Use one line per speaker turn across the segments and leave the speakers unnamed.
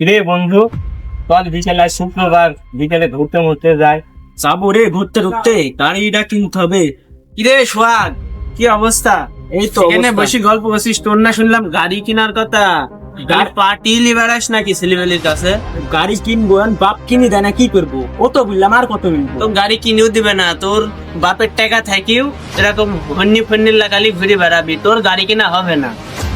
রে বন্ধু? চল বিকেলে শুক্রবার বিকেলে ঘুরতে মুরতে যায়
যাব রে ঘুরতে ঘুরতে গাড়িটা কিনতে হবে। কিরে সোহাগ কি অবস্থা?
এই তো
এখানে বসে গল্প করছিস তোর না শুনলাম গাড়ি কেনার কথা। গাড়ি পার্টি লিবারাস নাকি ছেলেবেলির কাছে?
গাড়ি কিনবো বাপ কিনে দেয় না কি করব? ও তো বললাম আর কত
তো গাড়ি কিনেও দিবে না তোর বাপের টাকা থাকিও এরকম হন্নি ফন্নি লাগালি ঘুরে বেড়াবি তোর গাড়ি কিনা হবে না।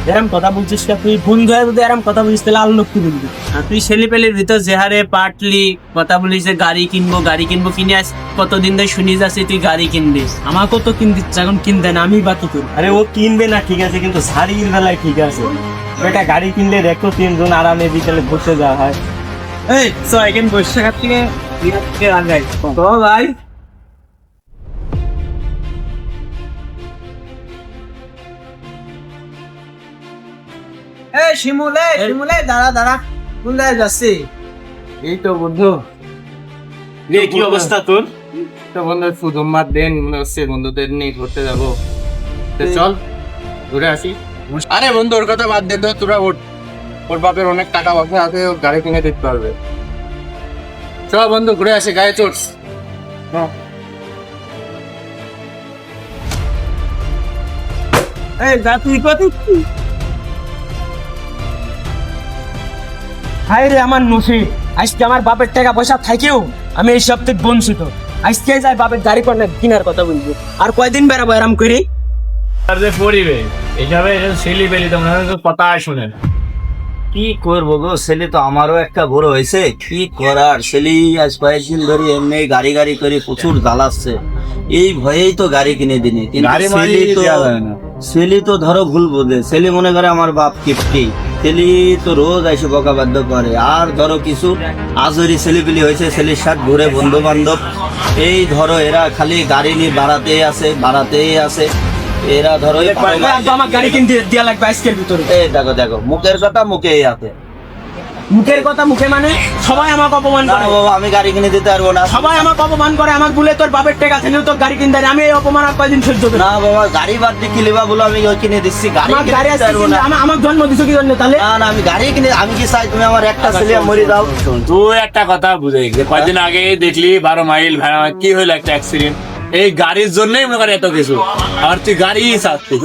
এরম কথা বলছিস তুই বন্ধু হয়ে যদি এরম কথা বলিস তাহলে আলো কি বলবি।
আর তুই ছেলেপেলের ভিতর যে হারে পাটলি কথা বলিস যে গাড়ি কিনবো গাড়ি কিনবো কিনে আস কতদিন ধরে শুনি যাচ্ছি তুই গাড়ি কিনবিস
আমাকেও তো কিন দিচ্ছে এখন কিন দেয় না আমি বা করব আরে ও কিনবে না ঠিক আছে কিন্তু শাড়ির বেলায় ঠিক আছে। বেটা গাড়ি কিনলে দেখো তিনজন আরামে বিকেলে ঘুরতে যাওয়া হয়।
এই তো এখানে বসে থেকে ভাই শিমুলে শিমুলে দাঁড়া দাঁড়া। কোন জায়গায় যাচ্ছি?
এই তো বন্ধু।
রে কি অবস্থা তোর?
তো বন্ধু সুধুমার দিন মনে হচ্ছে বন্ধুদের নিয়ে ঘুরতে যাব। তো চল ঘুরে আসি। আরে বন্ধু ওর কথা বাদ দে তো তোরা ওর ওর বাপের অনেক টাকা পয়সা আছে ও গাড়ি কিনে দিতে পারবে। চল বন্ধু ঘুরে আসি গায়ে চোট।
এই যা তুই কত
হায় রে আমার নসিব। আজকে আমার বাপের টাকা পয়সা থাকেও আমি এই সপ্তাহে বঞ্চিত। আজকে যাই বাপের গাড়ি কিনার কথা বলব। আর কয়দিন বেড়াবো এরম করে?
আর যে এইভাবে ছেলে তোমরা কথা শুনে
কি করব গো ছেলে তো আমারও একটা বড় হয়েছে। কি করার? ছেলে আজ কয়েকদিন ধরে এমনি গাড়ি গাড়ি করে প্রচুর জ্বালাচ্ছে। এই ভয়েই তো গাড়ি কিনে দিনি। কিন্তু ছেলে তো
দেওয়া যায় না।
ছেলে তো ধরো ভুল বোঝে। ছেলে মনে করে আমার বাপ কিপটি। ছেলে তো রোজ এসে বকা বাধ্য করে। আর ধরো কিছু আজরি ছেলেপিলি হয়েছে ছেলের সাথে ঘুরে বন্ধু বান্ধব এই ধরো এরা খালি গাড়ি নিয়ে বাড়াতেই আছে বাড়াতেই আছে এরা ধরো
আমার গাড়ি কিনতে দেওয়া লাগবে আজকের ভিতরে।
এই দেখো দেখো মুখের কথা মুখেই আছে
মুখের কথা মুখে মানে সবাই আমাকে অপমান করে।
বাবা আমি গাড়ি কিনে দিতে পারব না।
সবাই আমাকে অপমান করে আমার বলে তোর বাপের টাকা ছিল তোর গাড়ি কিনতে আমি এই অপমান আর কয়দিন সহ্য করব
না বাবা গাড়ি বাদ দিয়ে কি লিবা বলো আমি ওই কিনে দিচ্ছি। গাড়ি
আমার গাড়ি
পারব না।
আমার আমার জন্ম দিছো কি জন্য তাহলে?
না না আমি গাড়ি কিনে আমি কি চাই? তুমি আমার একটা ছেলে মরে দাও
তুই একটা কথা বুঝে গেছে কয়েকদিন আগে দেখলি বারো মাইল ভাড়া কি হলো একটা অ্যাক্সিডেন্ট এই গাড়ির জন্যই মনে করে এত কিছু। আর তুই গাড়ি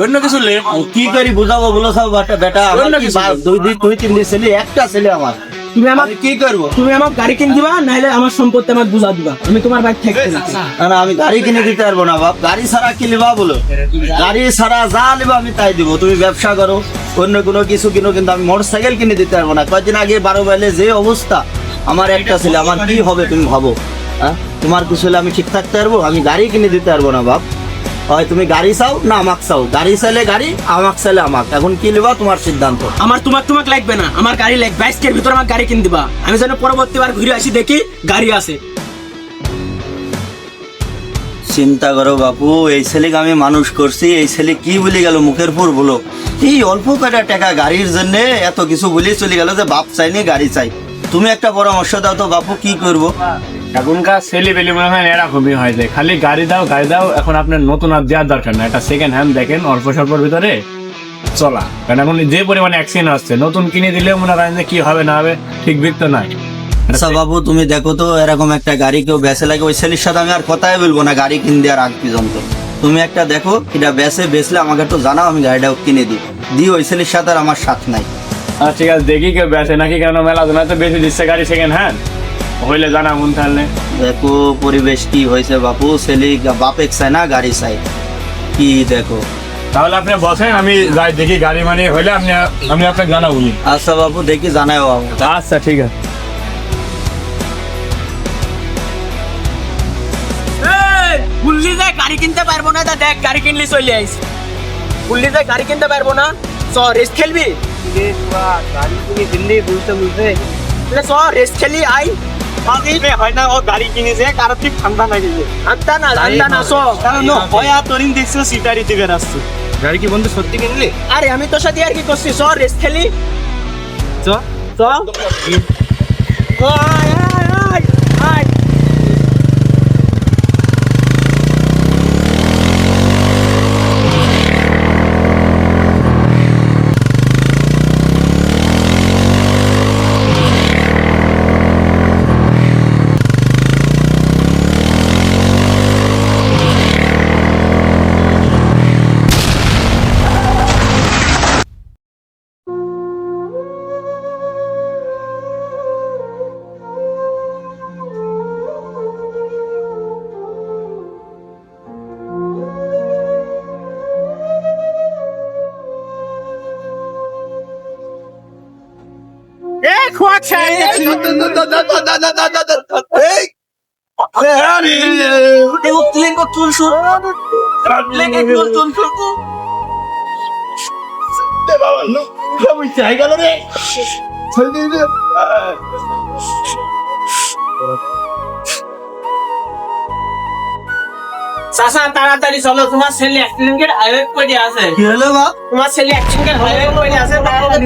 অন্য কিছু লে
কি করি বুঝাবো? বলো সব বেটা বেটা
অন্য কিছু
দুই দিন দুই তিন দিন ছেলে একটা ছেলে আমার।
তুমি আমার
কি করব?
তুমি আমার গাড়ি কিনে দিবা নাহলে আমার সম্পত্তি আমার বুঝা দিবা। আমি তোমার বাইক থাকতে না।
না না আমি গাড়ি কিনে দিতে পারব না বাপ। গাড়ি ছাড়া কি লিবা বলো? গাড়ি ছাড়া যা লিবা আমি তাই দিব। তুমি ব্যবসা করো অন্য কোনো কিছু কিনো কিন্তু আমি মোটর সাইকেল কিনে দিতে পারব না। কয়েকদিন আগে বারো বেলে যে অবস্থা আমার একটা ছেলে আমার কি হবে তুমি ভাবো? হ্যাঁ? তোমার কিছু হলে আমি ঠিক থাকতে পারব আমি গাড়ি কিনে দিতে পারব না বাপ। হয় তুমি গাড়ি চাও না আমাক চাও? গাড়ি চাইলে গাড়ি আমাক চাইলে আমাক। এখন কি লিবা তোমার সিদ্ধান্ত?
আমার তোমার তোমাক লাগবে না আমার গাড়ি লাগবে। আজকের ভিতরে আমার গাড়ি কিনে দিবা। আমি যেন পরবর্তীবার ঘুরে আসি দেখি গাড়ি আছে।
চিন্তা করো বাপু এই ছেলেকে আমি মানুষ করছি এই ছেলে কি বলে গেল মুখের পর বলো? এই অল্প কয়টা টাকা গাড়ির জন্য এত কিছু বলে চলে গেল যে বাপ চাইনি গাড়ি চাই। তুমি একটা পরামর্শ দাও তো বাপু কি করব?
এখনকার ছেলে বেলি মনে হয় এরকমই হয় যে খালি গাড়ি দাও গাড়ি দাও এখন আপনার নতুন আর দেওয়ার দরকার না একটা সেকেন্ড হ্যান্ড দেখেন অল্প স্বল্পর ভিতরে চলা। কারণ এখন যে পরিমাণে অ্যাক্সিডেন্ট আসছে নতুন কিনে দিলে মনে করেন যে কি হবে না হবে ঠিক বিক তো নাই
আচ্ছা বাবু তুমি দেখো তো এরকম একটা গাড়ি কেউ বেসে লাগে ওই ছেলের সাথে আমি আর কথাই বলব না গাড়ি কিনে দেওয়ার আগ পর্যন্ত। তুমি একটা দেখো এটা বেসে বেসলে আমাকে একটু জানাও আমি গাড়িটা কিনে দিই। দিই ওই ছেলের সাথে আর আমার সাথ নাই।
আর ঠিক আছে দেখি কেউ বেছে নাকি কেন মেলা তো বেশি দিচ্ছে গাড়ি সেকেন্ড হ্যান্ড হইলে জানা মন তাহলে।
দেখো পরিবেশ কি হয়েছে বাপু? ছেলে বাপেক চাই না গাড়ি চাই কি দেখো?
তাহলে আপনি বসেন আমি যাই দেখি গাড়ি মানে হইলে আপনি আমি আপনাকে জানাব।
আচ্ছা বাবু দেখি জানাও বাবু
আচ্ছা ঠিক আছে।
বললি যে গাড়ি কিনতে পারব না তা দেখ গাড়ি কিনলি চলে আইস বললি যে গাড়ি কিনতে পারব না চ রেস খেলবি?
গাড়ি কিনে দিল্লি বুঝতে বুঝতে
তাহলে চ রেস খেলি আই।
হয় না ও গাড়ি কিনেছে কারও ঠিক ঠান্ডা লাগিছে
আনতা না আনতা না চ
কারণ হয় আর তোরিন দেখছ সিটারি থেকে আসছে। গাড়ি কি বন্ধু সত্যি কিনলি?
আরে আমি তোর সাথে আর কি করছি? চ রেস খেলি।
চ
চ আয় আয় আয় আয়।
চাচা তাড়াতাড়ি চলো। তোমার ছেলে অ্যাক্সিডেন্টের হাইওয়ে করে আছে।
কি হলো বাপ
তোমার ছেলে অ্যাক্সিডেন্টের হাইওয়ে করে আছে। তাড়াতাড়ি